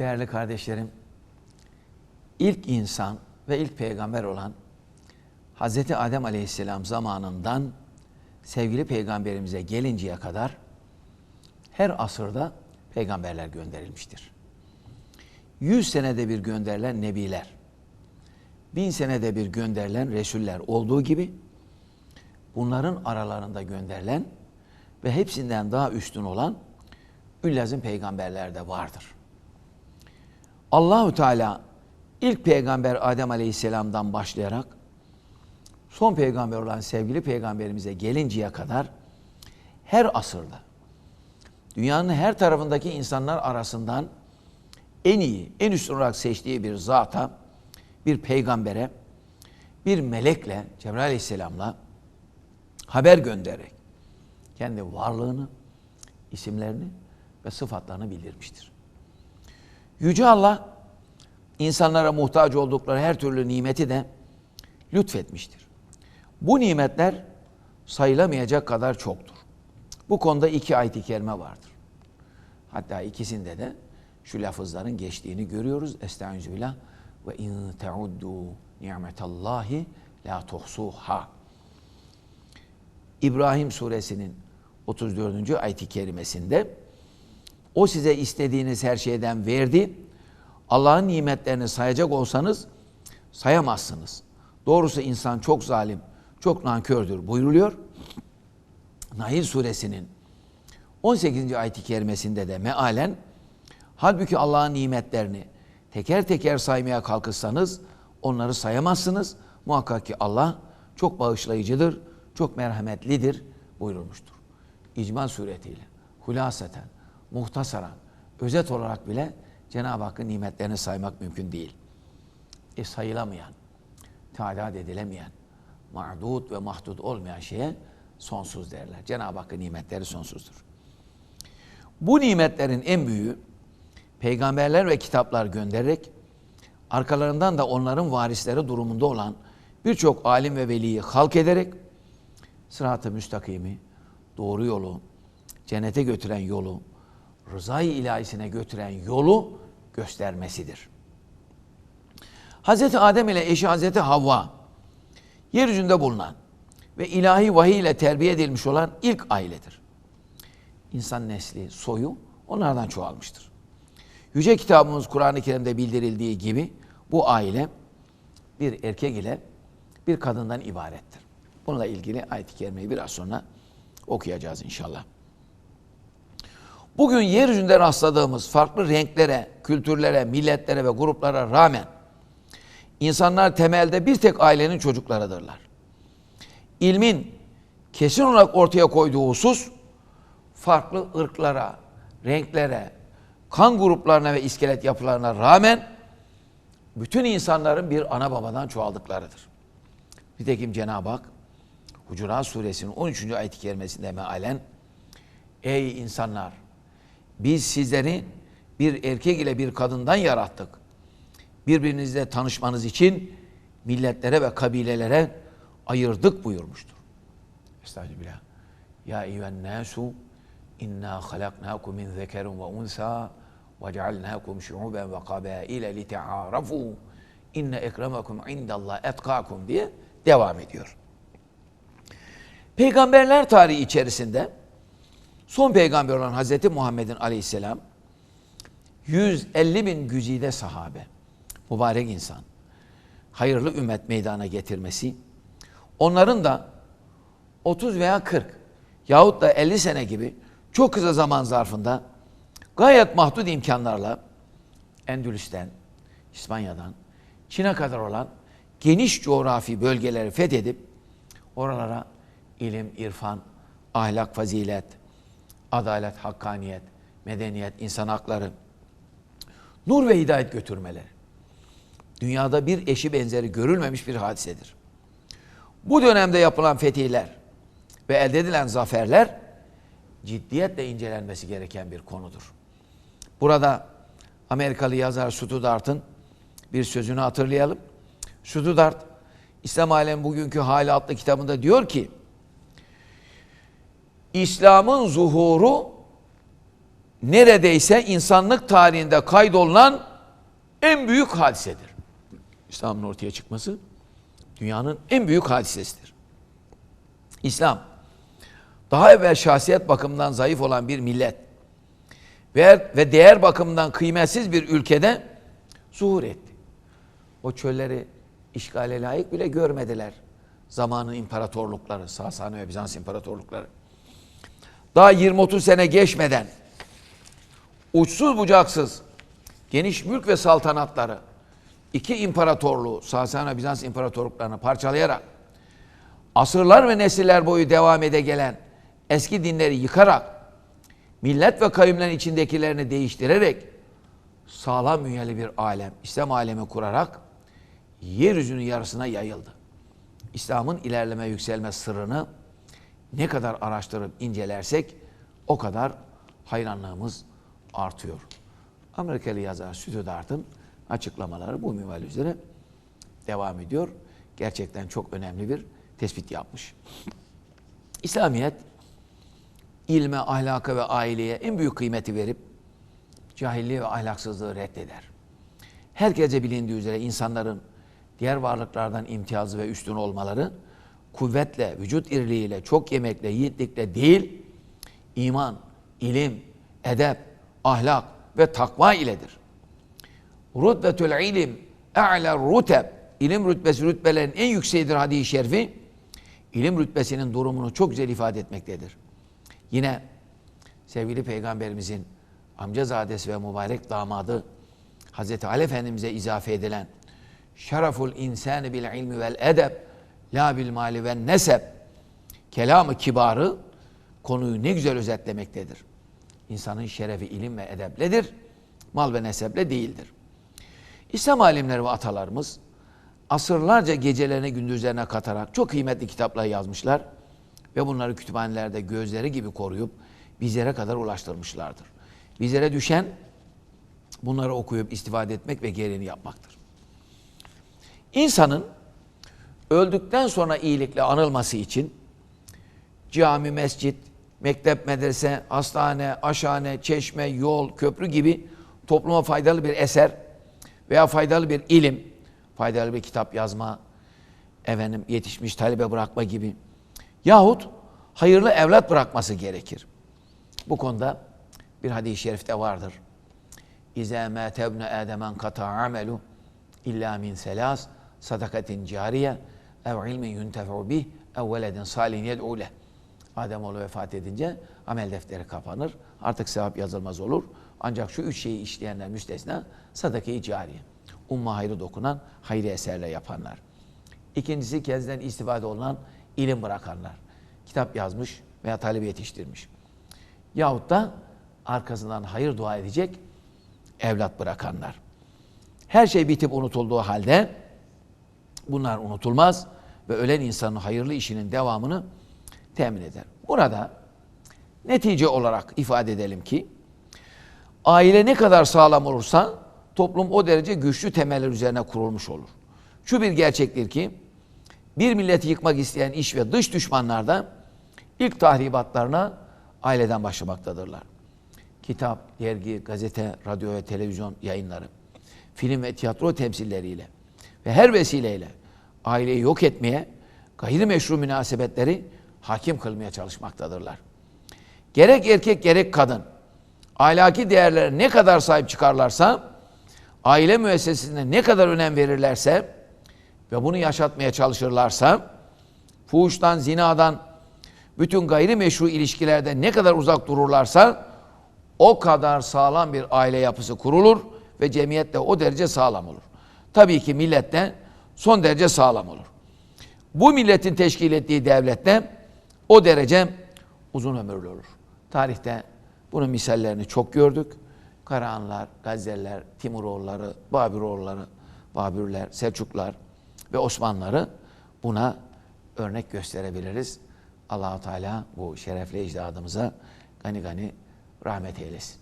Değerli kardeşlerim, ilk insan ve ilk peygamber olan Hz. Adem Aleyhisselam zamanından sevgili peygamberimize gelinceye kadar her asırda peygamberler gönderilmiştir. Yüz senede bir gönderilen nebiler, bin senede bir gönderilen resuller olduğu gibi bunların aralarında gönderilen ve hepsinden daha üstün olan üllazim peygamberler de vardır. Allahü Teala ilk peygamber Adem Aleyhisselam'dan başlayarak son peygamber olan sevgili peygamberimize gelinceye kadar her asırda dünyanın her tarafındaki insanlar arasından en iyi, en üstün olarak seçtiği bir zata, bir peygambere, bir melekle, Cebrail Aleyhisselam'la haber göndererek kendi varlığını, isimlerini ve sıfatlarını bildirmiştir. Yüce Allah insanlara muhtaç oldukları her türlü nimeti de lütfetmiştir. Bu nimetler sayılamayacak kadar çoktur. Bu konuda iki ayet-i kerime vardır. Hatta ikisinde de şu lafızların geçtiğini görüyoruz. Estağfirullah ve in teuddu nimetallahi la tuhsuha. İbrahim suresinin 34. ayet-i kerimesinde o size istediğiniz her şeyden verdi. Allah'ın nimetlerini sayacak olsanız sayamazsınız. Doğrusu insan çok zalim, çok nankördür buyuruluyor. Nail suresinin 18. ayet-i kerimesinde de mealen halbuki Allah'ın nimetlerini teker teker saymaya kalkışsanız onları sayamazsınız. Muhakkak ki Allah çok bağışlayıcıdır, çok merhametlidir buyurulmuştur. İcmal suretiyle, hulaseten, muhtasaran, özet olarak bile Cenab-ı Hakk'ın nimetlerini saymak mümkün değil. E sayılamayan, tadat edilemeyen, ma'dud ve mahdud olmayan şeye sonsuz derler. Cenab-ı Hakk'ın nimetleri sonsuzdur. Bu nimetlerin en büyüğü peygamberler ve kitaplar göndererek arkalarından da onların varisleri durumunda olan birçok alim ve veliyi halk ederek sırat-ı müstakimi, doğru yolu, cennete götüren yolu, rızayı ilahisine götüren yolu göstermesidir. Hz. Adem ile eşi Hz. Havva yeryüzünde bulunan ve ilahi vahiy ile terbiye edilmiş olan ilk ailedir. İnsan nesli, soyu onlardan çoğalmıştır. Yüce kitabımız Kur'an-ı Kerim'de bildirildiği gibi bu aile bir erkek ile bir kadından ibarettir. Bununla ilgili ayet-i kerimeyi biraz sonra okuyacağız inşallah. Bugün yeryüzünde rastladığımız farklı renklere, kültürlere, milletlere ve gruplara rağmen insanlar temelde bir tek ailenin çocuklarıdırlar. İlmin kesin olarak ortaya koyduğu husus farklı ırklara, renklere, kan gruplarına ve iskelet yapılarına rağmen bütün insanların bir ana babadan çoğaldıklarıdır. Nitekim Cenab-ı Hak Hucurat suresinin 13. ayet-i kerimesinde mealen Ey insanlar! Biz sizleri bir erkek ile bir kadından yarattık. Birbirinizle tanışmanız için milletlere ve kabilelere ayırdık buyurmuştur. Estağfirullah. Ya eyyühen nasu inna halaknakum min zekerin ve unsa ve cealnakum şuuben ve kabaile li te'arafu inne ekremakum indallah etkakum diye devam ediyor. Peygamberler tarihi içerisinde son peygamber olan Hazreti Muhammed'in aleyhisselam 150 bin güzide sahabe, mübarek insan, hayırlı ümmet meydana getirmesi, onların da 30 veya 40 yahut da 50 sene gibi çok kısa zaman zarfında gayet mahdut imkanlarla Endülüs'ten, İspanya'dan, Çin'e kadar olan geniş coğrafi bölgeleri fethedip oralara ilim, irfan, ahlak, fazilet, adalet, hakkaniyet, medeniyet, insan hakları, nur ve hidayet götürmeleri. Dünyada bir eşi benzeri görülmemiş bir hadisedir. Bu dönemde yapılan fetihler ve elde edilen zaferler ciddiyetle incelenmesi gereken bir konudur. Burada Amerikalı yazar Studart'ın bir sözünü hatırlayalım. Studart, İslam Alem bugünkü hali adlı kitabında diyor ki, İslam'ın zuhuru neredeyse insanlık tarihinde kaydolunan en büyük hadisedir. İslam'ın ortaya çıkması dünyanın en büyük hadisesidir. İslam daha evvel şahsiyet bakımından zayıf olan bir millet ve, ve değer bakımından kıymetsiz bir ülkede zuhur etti. O çölleri işgale layık bile görmediler. Zamanın imparatorlukları, Sasani ve Bizans imparatorlukları. Daha 20-30 sene geçmeden uçsuz bucaksız geniş mülk ve saltanatları iki imparatorluğu, Sasani ve Bizans imparatorluklarını parçalayarak asırlar ve nesiller boyu devam ede gelen eski dinleri yıkarak millet ve kavimlerin içindekilerini değiştirerek sağlam üyeli bir alem, İslam alemi kurarak yeryüzünün yarısına yayıldı. İslam'ın ilerleme yükselme sırrını ne kadar araştırıp incelersek o kadar hayranlığımız artıyor. Amerikalı yazar Stüdart'ın açıklamaları bu minval üzere devam ediyor. Gerçekten çok önemli bir tespit yapmış. İslamiyet ilme, ahlaka ve aileye en büyük kıymeti verip cahilliği ve ahlaksızlığı reddeder. Herkese bilindiği üzere insanların diğer varlıklardan imtiyazı ve üstün olmaları kuvvetle, vücut irliğiyle, çok yemekle, yiğitlikle değil, iman, ilim, edep, ahlak ve takva iledir. Rutbetül ilim e'le ruteb ilim rütbesi rütbelerin en yükseğidir hadis-i şerifi. İlim rütbesinin durumunu çok güzel ifade etmektedir. Yine sevgili peygamberimizin amcazadesi ve mübarek damadı Hazreti Ali Efendimiz'e izafe edilen şereful insani bil ilmi vel edeb la bil mali ve neseb kelamı kibarı konuyu ne güzel özetlemektedir. İnsanın şerefi ilim ve edebledir, mal ve neseple değildir. İslam alimleri ve atalarımız asırlarca gecelerine gündüzlerine katarak çok kıymetli kitaplar yazmışlar ve bunları kütüphanelerde gözleri gibi koruyup bizlere kadar ulaştırmışlardır. Bizlere düşen bunları okuyup istifade etmek ve gereğini yapmaktır. İnsanın öldükten sonra iyilikle anılması için cami, mescit, mektep, medrese, hastane, aşhane, çeşme, yol, köprü gibi topluma faydalı bir eser veya faydalı bir ilim, faydalı bir kitap yazma, efendim yetişmiş talebe bırakma gibi yahut hayırlı evlat bırakması gerekir. Bu konuda bir hadis-i şerifte vardır. İzâ mâ tebne âdemen kata amelu illa min selas sadakatin cariye ev ilmin yuntefe'u bih ev veledin salin yed'u leh. Ademoğlu vefat edince amel defteri kapanır. Artık sevap yazılmaz olur. Ancak şu üç şeyi işleyenler müstesna sadaka-i. Umma hayrı dokunan hayri eserle yapanlar. İkincisi kezden istifade olunan ilim bırakanlar. Kitap yazmış veya talebe yetiştirmiş. Yahut da arkasından hayır dua edecek evlat bırakanlar. Her şey bitip unutulduğu halde bunlar unutulmaz ve ölen insanın hayırlı işinin devamını temin eder. Burada netice olarak ifade edelim ki aile ne kadar sağlam olursa toplum o derece güçlü temeller üzerine kurulmuş olur. Şu bir gerçektir ki bir milleti yıkmak isteyen iş ve dış düşmanlar da ilk tahribatlarına aileden başlamaktadırlar. Kitap, dergi, gazete, radyo ve televizyon yayınları, film ve tiyatro temsilleriyle ve her vesileyle aileyi yok etmeye, gayrimeşru münasebetleri hakim kılmaya çalışmaktadırlar. Gerek erkek gerek kadın ahlaki değerlere ne kadar sahip çıkarlarsa, aile müessesesine ne kadar önem verirlerse ve bunu yaşatmaya çalışırlarsa, fuhuştan, zinadan, bütün gayrimeşru ilişkilerde ne kadar uzak dururlarsa, o kadar sağlam bir aile yapısı kurulur ve cemiyet de o derece sağlam olur. Tabii ki millet de son derece sağlam olur. Bu milletin teşkil ettiği devlette o derece uzun ömürlü olur. Tarihte bunun misallerini çok gördük. Karahanlar, Gazzeller, Timuroğulları, Babiroğulları, Babürler, Selçuklar ve Osmanlıları buna örnek gösterebiliriz. Allahu Teala bu şerefli ecdadımıza gani gani rahmet eylesin.